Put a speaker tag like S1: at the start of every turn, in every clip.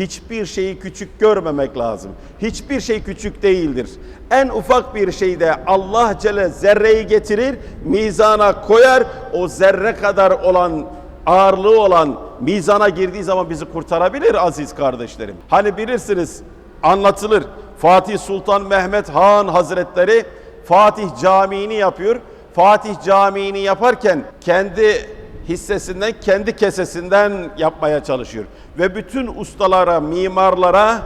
S1: Hiçbir şeyi küçük görmemek lazım. Hiçbir şey küçük değildir. En ufak bir şeyde Allah Celle zerreyi getirir, mizana koyar. O zerre kadar olan ağırlığı olan mizana girdiği zaman bizi kurtarabilir aziz kardeşlerim. Hani bilirsiniz anlatılır. Fatih Sultan Mehmet Han Hazretleri Fatih Camii'ni yapıyor. Fatih Camii'ni yaparken kendi hissesinden, kendi kesesinden yapmaya çalışıyor. Ve bütün ustalara, mimarlara,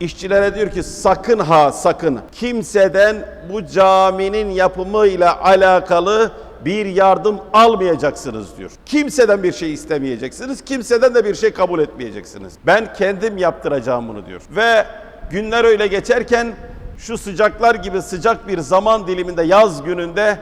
S1: işçilere diyor ki sakın ha sakın kimseden bu caminin yapımıyla alakalı bir yardım almayacaksınız diyor. Kimseden bir şey istemeyeceksiniz, kimseden de bir şey kabul etmeyeceksiniz. Ben kendim yaptıracağım bunu diyor. Ve günler öyle geçerken şu sıcaklar gibi sıcak bir zaman diliminde yaz gününde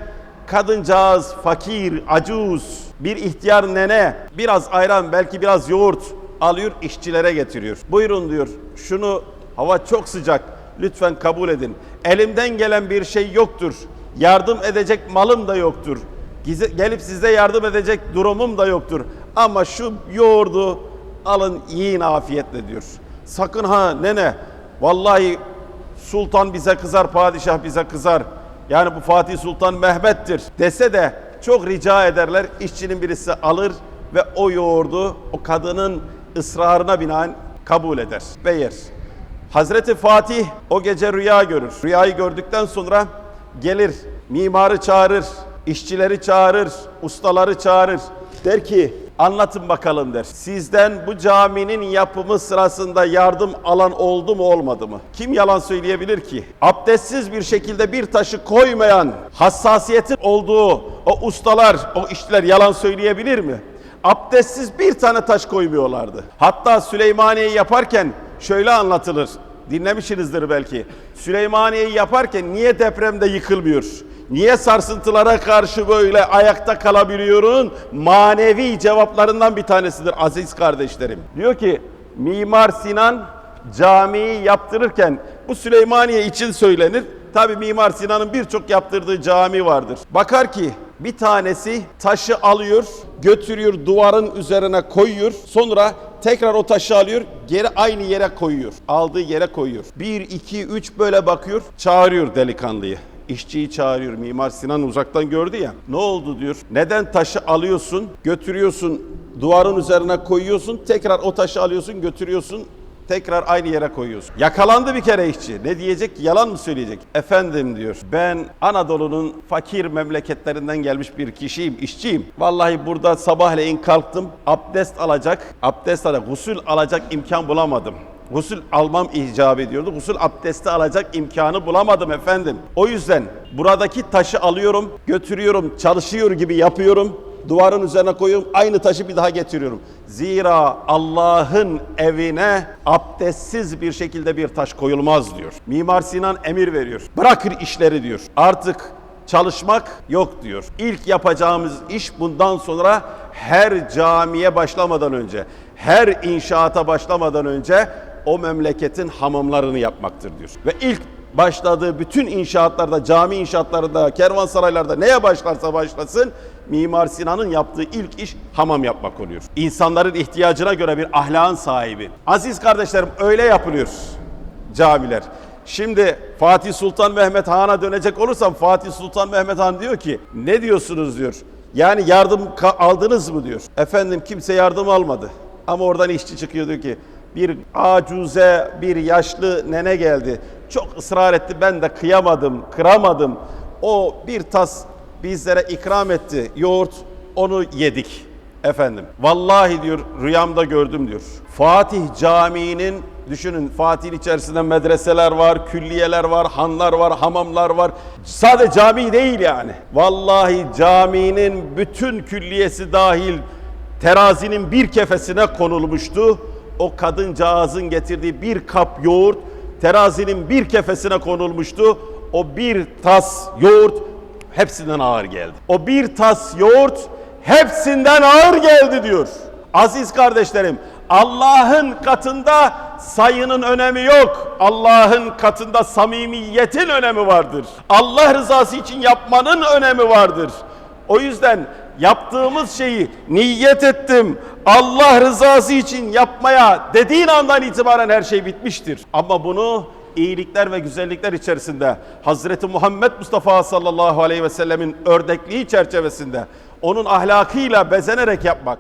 S1: kadıncağız, fakir, acuz, bir ihtiyar nene, biraz ayran, belki biraz yoğurt alıyor, işçilere getiriyor. Buyurun diyor, şunu hava çok sıcak, lütfen kabul edin. Elimden gelen bir şey yoktur. Yardım edecek malım da yoktur. Gelip size yardım edecek durumum da yoktur. Ama şu yoğurdu alın yiyin afiyetle diyor. Sakın ha nene, vallahi sultan bize kızar, padişah bize kızar. Yani bu Fatih Sultan Mehmet'tir dese de çok rica ederler. İşçinin birisi alır ve o yoğurdu o kadının ısrarına binaen kabul eder ve yer. Hazreti Fatih o gece rüya görür. Rüyayı gördükten sonra gelir, mimarı çağırır, işçileri çağırır, ustaları çağırır. Der ki anlatın bakalım der. Sizden bu caminin yapımı sırasında yardım alan oldu mu olmadı mı? Kim yalan söyleyebilir ki? Abdestsiz bir şekilde bir taşı koymayan, hassasiyetin olduğu o ustalar, o işçiler yalan söyleyebilir mi? Abdestsiz bir tane taş koymuyorlardı. Hatta Süleymaniye'yi yaparken şöyle anlatılır. Dinlemişsinizdir belki. Süleymaniye'yi yaparken niye depremde yıkılmıyor? Niye sarsıntılara karşı böyle ayakta kalabiliyorun? Manevi cevaplarından bir tanesidir aziz kardeşlerim. Diyor ki Mimar Sinan camiyi yaptırırken bu Süleymaniye için söylenir. Tabi Mimar Sinan'ın birçok yaptırdığı cami vardır. Bakar ki bir tanesi taşı alıyor, götürüyor duvarın üzerine koyuyor. Sonra tekrar o taşı alıyor, geri aynı yere koyuyor. Aldığı yere koyuyor. Bir, iki, üç böyle bakıyor, çağırıyor delikanlıyı. İşçiyi çağırıyor. Mimar Sinan uzaktan gördü ya. Ne oldu diyor. Neden taşı alıyorsun, götürüyorsun, duvarın üzerine koyuyorsun, tekrar o taşı alıyorsun, götürüyorsun, Tekrar aynı yere koyuyorsun. Yakalandı bir kere işçi. Ne diyecek? Yalan mı söyleyecek? Efendim diyor. Ben Anadolu'nun fakir memleketlerinden gelmiş bir kişiyim, işçiyim. Vallahi burada sabahleyin kalktım. Abdest alacak, abdest alacak, gusül alacak imkan bulamadım. Gusül almam icap ediyordu. Gusül abdesti alacak imkanı bulamadım efendim. O yüzden buradaki taşı alıyorum, götürüyorum, çalışıyor gibi yapıyorum. Duvarın üzerine koyuyorum, aynı taşı bir daha getiriyorum. Zira Allah'ın evine abdestsiz bir şekilde bir taş koyulmaz diyor. Mimar Sinan emir veriyor. Bırakır işleri diyor. Artık çalışmak yok diyor. İlk yapacağımız iş bundan sonra her camiye başlamadan önce, her inşaata başlamadan önce o memleketin hamamlarını yapmaktır diyor. Ve ilk başladığı bütün inşaatlarda, cami inşaatlarında, kervansaraylarda neye başlarsa başlasın Mimar Sinan'ın yaptığı ilk iş hamam yapmak oluyor. İnsanların ihtiyacına göre bir ahlakın sahibi. Aziz kardeşlerim öyle yapılıyor camiler. Şimdi Fatih Sultan Mehmet Han'a dönecek olursam Fatih Sultan Mehmet Han diyor ki ne diyorsunuz diyor. Yani yardım aldınız mı diyor. Efendim kimse yardım almadı. Ama oradan işçi çıkıyor diyor ki bir acuze, bir yaşlı nene geldi. Çok ısrar etti ben de kıyamadım, kıramadım. O bir tas bizlere ikram etti. Yoğurt onu yedik efendim. Vallahi diyor rüyamda gördüm diyor. Fatih Camii'nin düşünün Fatih'in içerisinde medreseler var, külliyeler var, hanlar var, hamamlar var. Sadece cami değil yani. Vallahi caminin bütün külliyesi dahil terazinin bir kefesine konulmuştu. O kadıncağızın getirdiği bir kap yoğurt terazinin bir kefesine konulmuştu. O bir tas yoğurt hepsinden ağır geldi. O bir tas yoğurt hepsinden ağır geldi diyor. Aziz kardeşlerim, Allah'ın katında sayının önemi yok. Allah'ın katında samimiyetin önemi vardır. Allah rızası için yapmanın önemi vardır. O yüzden yaptığımız şeyi niyet ettim Allah rızası için yapmaya dediğin andan itibaren her şey bitmiştir. Ama bunu iyilikler ve güzellikler içerisinde Hazreti Muhammed Mustafa sallallahu aleyhi ve sellemin ördekliği çerçevesinde onun ahlakıyla bezenerek yapmak